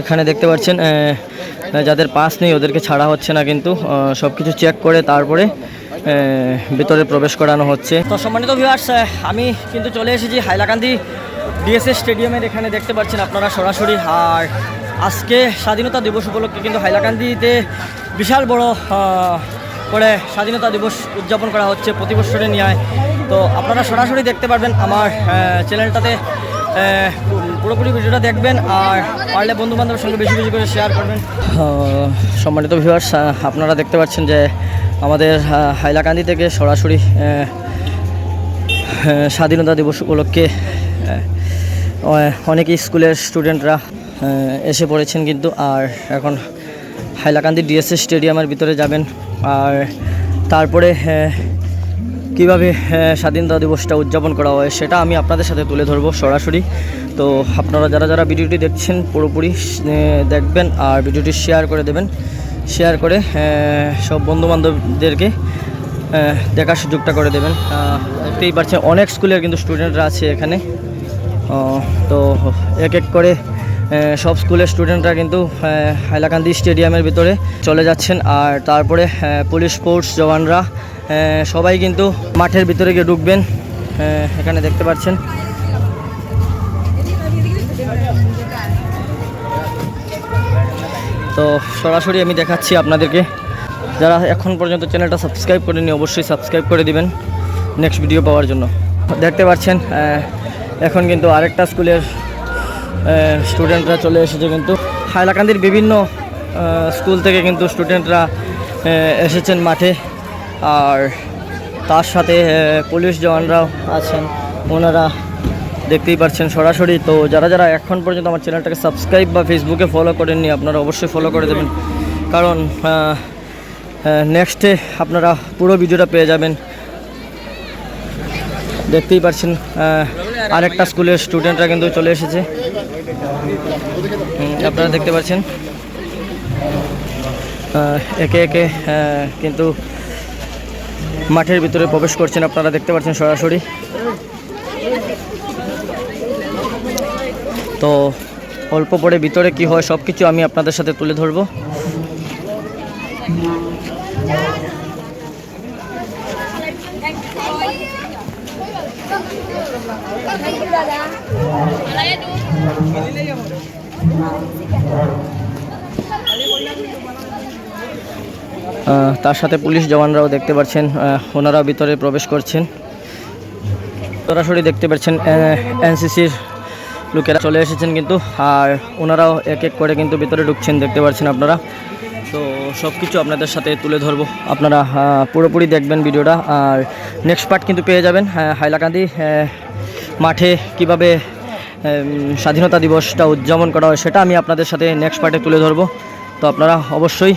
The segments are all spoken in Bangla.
এখানে দেখতে পাচ্ছেন যাদের পাস নেই ওদেরকে ছাড়া হচ্ছে না কিন্তু সব কিছু চেক করে তারপরে ভিতরে প্রবেশ করানো হচ্ছে। তো সম্মানিত ভিউয়ার্স আমি কিন্তু চলে এসেছি হাইলাকান্দি ডিএসএস স্টেডিয়ামের, এখানে দেখতে পাচ্ছেন আপনারা সরাসরি। আর আজকে স্বাধীনতা দিবস উপলক্ষে কিন্তু হাইলাকান্দিতে বিশাল বড় করে স্বাধীনতা দিবস উদযাপন করা হচ্ছে প্রতি বছরে নিয়ে তো আপনারা সরাসরি দেখতে পারবেন আমার চ্যানেলটাতে পুরোপুরি ভিডিওটা দেখবেন আর পারলে বন্ধু বান্ধবের সঙ্গে বেশি বেশি করে শেয়ার করবেন। সম্মানিত ভিউয়ার্স আপনারা দেখতে পাচ্ছেন যে আমাদের হাইলাকান্দি থেকে সরাসরি স্বাধীনতা দিবস উপলক্ষে অনেক স্কুলের স্টুডেন্টরা এসে পড়েছেন কিন্তু আর এখন হাইলাকান্দি ডিএসএস স্টেডিয়ামের ভিতরে যাবেন। আর তারপরে কীভাবে স্বাধীনতা দিবসটা উদযাপন করা হয় সেটা আমি আপনাদের সাথে তুলে ধরবো সরাসরি। তো আপনারা যারা যারা ভিডিওটি দেখছেন, পুরোপুরি দেখবেন আর ভিডিওটি শেয়ার করে দেবেন। শেয়ার করে সব বন্ধুবান্ধবদেরকে দেখার সুযোগটা করে দেবেন। দেখতেই পারছেন, অনেক স্কুলের কিন্তু স্টুডেন্টরা আছে এখানে। তো এক এক করে সব স্কুলের স্টুডেন্টরা কিন্তু হাইলাকান্দি স্টেডিয়ামের ভিতরে চলে যাচ্ছেন। আর তারপরে পুলিশ ফোর্স জওয়ানরা সবাই কিন্তু মাঠের ভিতরে গিয়ে ঢুকবেন। এখানে দেখতে পাচ্ছেন। তো সরাসরি আমি দেখাচ্ছি আপনাদেরকে। যারা এখন পর্যন্ত চ্যানেলটা সাবস্ক্রাইব করেনি অবশ্যই সাবস্ক্রাইব করে দিবেন নেক্সট ভিডিও পাওয়ার জন্য। দেখতে পাচ্ছেন এখন কিন্তু আরেকটা স্কুলের স্টুডেন্টরা চলে এসেছে কিন্তু। হাইলাকান্দির বিভিন্ন স্কুল থেকে কিন্তু স্টুডেন্টরা এসেছেন মাঠে। আর তার সাথে পুলিশ জওয়ানরাও আছেন। ওনারা দেখতেই পাচ্ছেন সরাসরি। তো যারা যারা এখন পর্যন্ত আমার চ্যানেলটাকে সাবস্ক্রাইব বা ফেসবুকে ফলো করেননি, আপনারা অবশ্যই ফলো করে দেবেন। কারণ নেক্সটে আপনারা পুরো ভিডিওটা পেয়ে যাবেন। দেখতেই পাচ্ছেন আরেকটা স্কুলের স্টুডেন্টরা কিন্তু চলে এসেছে। আপনারা দেখতে পাচ্ছেন। একে একে কিন্তু মাঠের ভিতরে প্রবেশ করছেন, আপনারা দেখতে পাচ্ছেন সরাসরি। তো অল্প পরে ভিতরে কি হয় সব কিছু আমি আপনাদের সাথে তুলে ধরবো। তার সাথে পুলিশ জওয়ানরাও দেখতে পাচ্ছেন ওনারাও ভিতরে প্রবেশ করছেন। সরাসরি দেখতে পাচ্ছেন এনসিসির লোকেরা চলে এসেছেন কিন্তু, আর ওনারাও এক এক করে কিন্তু ভিতরে ঢুকছেন, দেখতে পাচ্ছেন আপনারা। তো সব কিছু আপনাদের সাথে তুলে ধরবো। আপনারা পুরোপুরি দেখবেন ভিডিওটা, আর নেক্সট পার্ট কিন্তু পেয়ে যাবেন হাইলাকান্দি মাঠে কীভাবে স্বাধীনতা দিবসটা উদযাপন করা হয়, সেটা আমি আপনাদের সাথে নেক্সট পার্টে তুলে ধরবো। তো আপনারা অবশ্যই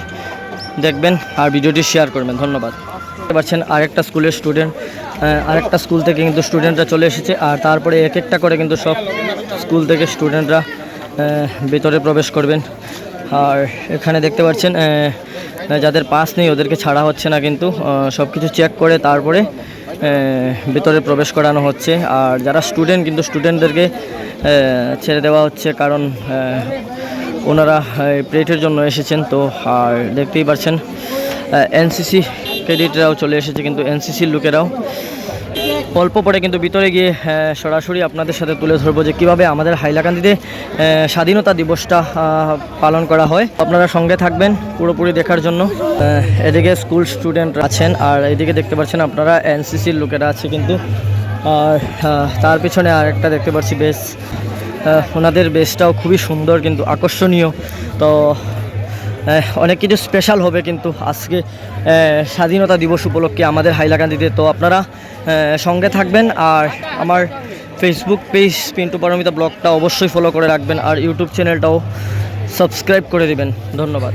দেখবেন আর ভিডিওটি শেয়ার করবেন। ধন্যবাদ। দেখতে পাচ্ছেন আরেকটা স্কুলের স্টুডেন্ট আরেকটা স্কুল থেকে কিন্তু স্টুডেন্টরা চলে এসেছে, আর তারপরে এক একটা করে কিন্তু সব স্কুল থেকে স্টুডেন্টরা ভেতরে প্রবেশ করবেন। আর এখানে দেখতে পাচ্ছেন যাদের পাস নেই, ওদেরকে ছাড়া হচ্ছে না কিন্তু সব কিছু চেক করে তারপরে ভিতরে প্রবেশ করানো হচ্ছে। আর যারা স্টুডেন্ট কিন্তু স্টুডেন্টদেরকে ছেড়ে দেওয়া হচ্ছে কারণ ওনারা প্লেটের জন্য এসেছেন। তো, আর দেখতেই পাচ্ছেন এনসিসি ক্রেডিটরাও চলে এসেছে, কিন্তু এনসিসির লোকেরাও অল্প পরে কিন্তু ভিতরে গিয়ে সরাসরি আপনাদের সাথে তুলে ধরবো যে কীভাবে আমাদের হাইলাকান্দিতে স্বাধীনতা দিবসটা পালন করা হয়। আপনারা সঙ্গে থাকবেন পুরোপুরি দেখার জন্য। এদিকে স্কুল স্টুডেন্ট আছেন আর এদিকে দেখতে পাচ্ছেন আপনারা এনসিসির লোকেরা আছে কিন্তু। আর তার পিছনে আর একটা দেখতে পাচ্ছি বেশ ওনাদের বেসটাও খুবই সুন্দর কিন্তু আকর্ষণীয়। তো অনেক কিছু স্পেশাল হবে কিন্তু আজকে স্বাধীনতা দিবস উপলক্ষে আমাদের হাইলাকান্দিতে। তো আপনারা সঙ্গে থাকবেন আর আমার ফেসবুক পেজ পিন্টু পারমিতা ব্লগটা অবশ্যই ফলো করে রাখবেন আর ইউটিউব চ্যানেলটাও সাবস্ক্রাইব করে দেবেন। ধন্যবাদ।